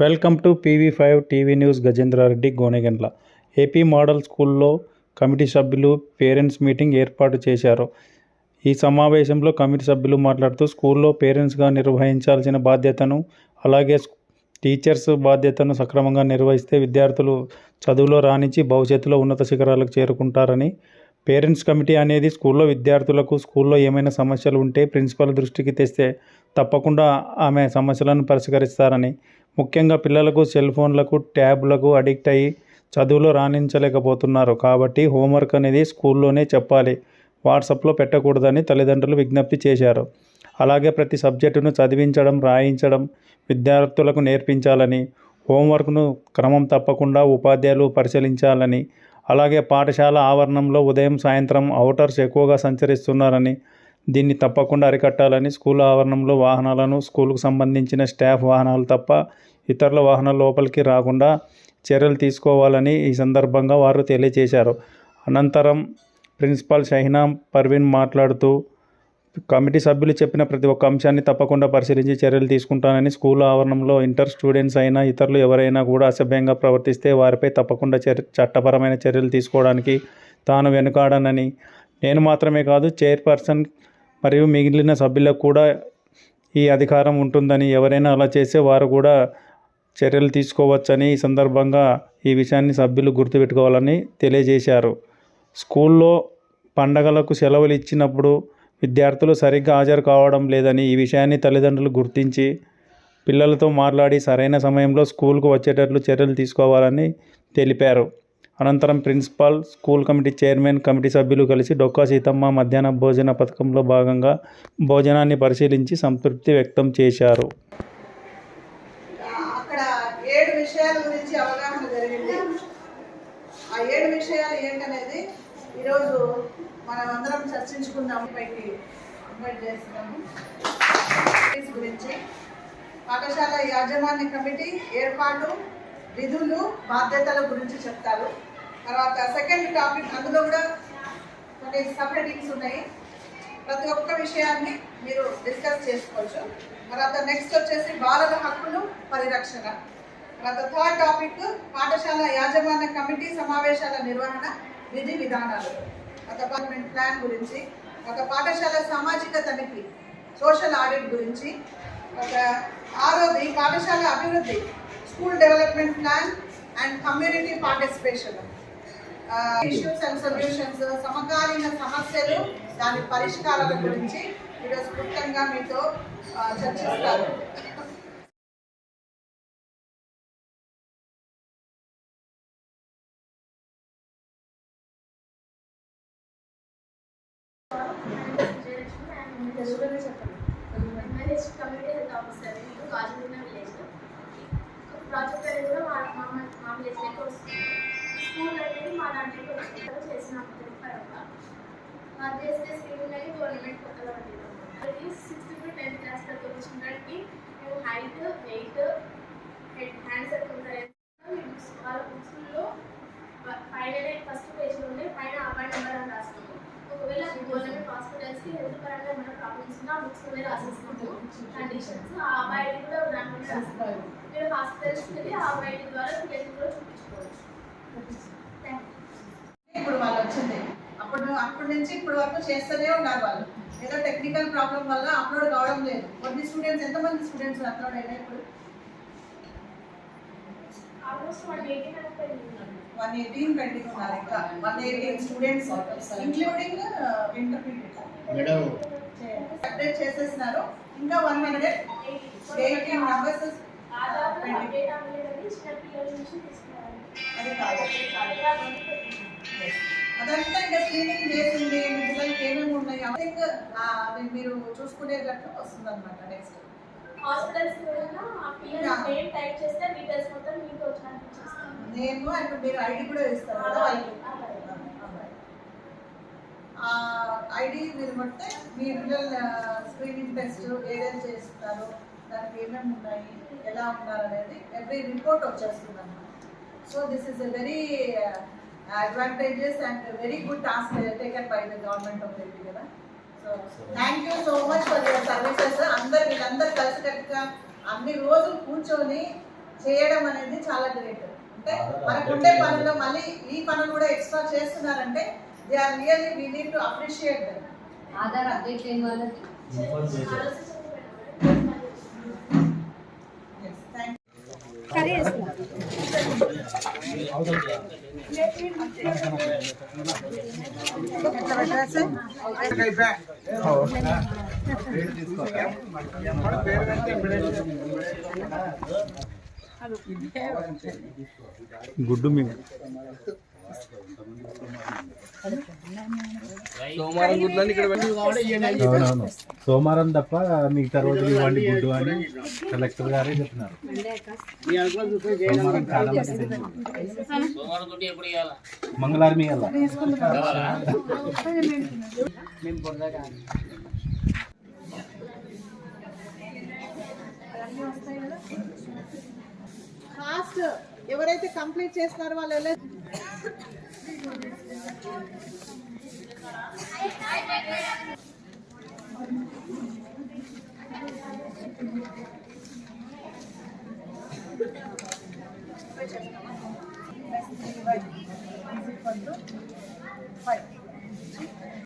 Welcome to PV five TV news Gajendrareddy Gonegandla. AP model స్కూల్లో committee సభ్యులు parents meeting ఏర్పాటు చేశారు. ఈ సమావేశంలో కమిటీ సభ్యులు మాట్లాడుతూ స్కూల్లో పేరెంట్స్గా నిర్వహించాల్సిన బాధ్యతను అలాగే టీచర్స్ బాధ్యతను సక్రమంగా నిర్వహిస్తే విద్యార్థులు చదువులో రాణించి భవిష్యత్తులో ఉన్నత శిఖరాలకు చేరుకుంటారని పేరెంట్స్ కమిటీ అనేది స్కూల్లో విద్యార్థులకు స్కూల్లో ఏమైనా సమస్యలు ఉంటే ప్రిన్సిపల్ దృష్టికి తెస్తే తప్పకుండా ఆమె సమస్యలను పరిష్కరిస్తారని. ముఖ్యంగా పిల్లలకు సెల్ ఫోన్లకు ట్యాబ్లకు అడిక్ట్ అయ్యి చదువులో రాణించలేకపోతున్నారు. కాబట్టి హోంవర్క్ అనేది స్కూల్లోనే చెప్పాలి. వాట్సాప్లో పెట్టకూడదని తల్లిదండ్రులు విజ్ఞప్తి చేశారు. అలాగే ప్రతి సబ్జెక్టును చదివించడం రాయించడం విద్యార్థులకు నేర్పించాలని హోంవర్క్ను క్రమం తప్పకుండా ఉపాధ్యాయులు పరిశీలించాలని అలాగే పాఠశాల ఆవరణంలో ఉదయం సాయంత్రం అవుటర్స్ ఎక్కువగా సంచరిస్తున్నారని దీన్ని తప్పకుండా అరికట్టాలని స్కూల్ ఆవరణంలో వాహనాలను స్కూల్కు సంబంధించిన స్టాఫ్ వాహనాలు తప్ప ఇతరుల వాహనాల లోపలికి రాకుండా చర్యలు తీసుకోవాలని ఈ సందర్భంగా వారు తెలియజేశారు. అనంతరం ప్రిన్సిపాల్ షహీనా పర్వీన్ మాట్లాడుతూ కమిటీ సభ్యులు చెప్పిన ప్రతి ఒక్క అంశాన్ని తప్పకుండా పరిశీలించి చర్యలు తీసుకుంటానని స్కూల్ ఆవరణంలో ఇంటర్ స్టూడెంట్స్ అయినా ఇతరులు ఎవరైనా కూడా అసభ్యంగా ప్రవర్తిస్తే వారిపై తప్పకుండా చర్ చట్టపరమైన చర్యలు తీసుకోవడానికి తాను వెనుకాడనని. నేను మాత్రమే కాదు చైర్పర్సన్ మరియు మిగిలిన సభ్యులకు కూడా ఈ అధికారం ఉంటుందని ఎవరైనా అలా చేస్తే వారు కూడా చర్యలు తీసుకోవచ్చని ఈ సందర్భంగా ఈ విషయాన్ని సభ్యులు గుర్తుపెట్టుకోవాలని తెలియజేశారు. స్కూల్లో పండగలకు సెలవులు ఇచ్చినప్పుడు విద్యార్థులు సరిగ్గా హాజరు కావడం లేదని ఈ విషయాన్ని తల్లిదండ్రులు గుర్తించి పిల్లలతో మాట్లాడి సరైన సమయంలో స్కూల్కు వచ్చేటట్లు చర్యలు తీసుకోవాలని తెలిపారు. అనంతరం principal school committee chairman committee సభ్యులు కలిసి డొక్కా సీతమ్మ మధ్యాహ్న భోజన పథకంలో భాగంగా భోజనాన్ని పరిశీలించి సంతృప్తి వ్యక్తం చేశారు. అక్కడ ఏడు విషయాల గురించి అవగాహన జరిగింది. ఆ ఏడు విషయాలు ఏంటనేది ఈరోజు మనం అందరం చర్చించుకుందాం పైకి ఇన్వైట్ చేస్తున్నాము. గురించి. పాఠశాల యాజమాన్య కమిటీ ఏర్పాటు విధులు బాధ్యతల గురించి చెప్తారు. తర్వాత సెకండ్ టాపిక్ అందులో కూడా కొన్ని సపరేటింగ్స్ ఉన్నాయి. ప్రతి ఒక్క విషయాన్ని మీరు డిస్కస్ చేసుకోవచ్చు. తర్వాత నెక్స్ట్ వచ్చేసి బాలల హక్కులు పరిరక్షణ. తర్వాత థర్డ్ టాపిక్ పాఠశాల యాజమాన్య కమిటీ సమావేశాల నిర్వహణ విధి విధానాలు. ఒక గవర్నమెంట్ ప్లాన్ గురించి ఒక పాఠశాల సామాజిక తనిఖీ సోషల్ ఆడిట్ గురించి ఒక ఆరోది పాఠశాల అభివృద్ధి school development plan and community participation issues and solutions సమకాలీన సమస్యలు దాని పరిష్కారాల గురించి ఈరోజు క్లుప్తంగా మీతో ఆ, చర్చిస్తారు ఎంఎల్ఏస్ కమిటీ హెల్త్ ఆఫీసర్ ఇప్పుడు కాజులున్న విలేజ్లో ప్రాజెక్ట్ అనేది కూడా మా మా మా విలేజ్లోకి వస్తుంది. స్కూల్ అనేది మా దాంట్లోకి వచ్చింది చేసిన పరంగా మా దేశ స్కీమ్ అనేది గవర్నమెంట్ కొత్తగా పెట్టింది. అది సిక్స్త్ టు టెన్త్ క్లాస్ వరకు వచ్చినకి మేము హైట్ వెయిట్ హెడ్ హ్యాండ్ ఎట్లా ఉంటాయి బుక్స్ వాళ్ళ బుక్స్లో పైన ఫస్ట్ పేజ్లోనే పైన అబ్బాయి నెంబర్ అని రాస్తాము ఒకవేళ గవర్నమెంట్ హాస్పిటల్స్కి హెల్త్ పరంగా ఏమైనా ప్రాబ్లమ్స్ ఉన్నా బుక్స్ మీద రాసిస్తాము కండిషన్స్ ఆ అబ్బాయి కూడా దాంట్లోనే రాస్తాము మీరు హాస్పిటల్స్కి వెళ్ళి ఆ అబ్బాయి ద్వారా పిల్లలకి కూడా చూపించుకోవచ్చు. ఇప్పుడు వాళ్ళు వచ్చింది. అప్పుడు అప్పటి నుంచి ఇప్పుడు వరకు చేస్తూనే ఉన్నారు వాళ్ళు. ఏదో టెక్నికల్ ప్రాబ్లం వల్ల అప్లోడ్ కావడం లేదు. కొన్ని స్టూడెంట్స్ ఎంతమంది స్టూడెంట్స్ అప్లోడ్ అయినా ఇప్పుడు? ఆల్మోస్ట్ వన్ ఎయిటీన్ పెండింగ్ ఉన్నారు. ఇంకా. One eighteen students including intermediate madam update చేసేసినారు ఇంకా వన్ హండ్రెడ్ ఎయిటీన్ మెంబర్స్ అది కాదు. అదంతా ఇంకా స్క్రీనింగ్ చేసింది. మీ పిల్లలకి ఏమేమి ఉన్నాయి? థింక్ మీరు చూసుకునేటట్టు వస్తుంది అనమాట నెక్స్ట్ హాస్పిటల్స్ నేమ్ టైప్ చేస్తే డీటెయిల్స్ మొత్తం మీకు వచ్చినట్టు నేను అండ్ మీరు ఐడి కూడా ఇస్తారు కదా వాళ్ళకి ఆ ఐడి మీరు పడితే మీ పిల్లల స్క్రీనింగ్ టెస్ట్ ఏదైనా చేస్తున్నారు దానికి ఏమేమి ఉన్నాయి ఎలా ఉన్నారు అనేది ఎవ్రీ రిపోర్ట్ వచ్చేస్తుంది అన్నమాట so this is a very advantages and very good task taken by the government of AP కదా. So thank you so much for your services అందరు వీళ్ళందరూ కలిసికట్టుగా అన్ని రోజులు కూర్చొని చేయడం అనేది చాలా గ్రేట్ అంటే మనకుండే పనుల్లో మళ్ళీ ఈ పనులు కూడా ఎక్స్ట్రా చేస్తున్నారంటే they are really we need to appreciate them Aadhaar update లేని వాళ్ళకి. థ్యాంక్ గుడ్డు సోమవారం తప్ప మిగతా రోజులు ఇవ్వండి గుడ్డు అని కలెక్టర్ గారే చెప్తున్నారు సోమవారం చాలా. మంగళవారం ఇవ్వాల ఫాస్ట్ ఎవరైతే కంప్లీట్ చేస్తున్నారో వాళ్ళు వెళ్ళే ఫైవ్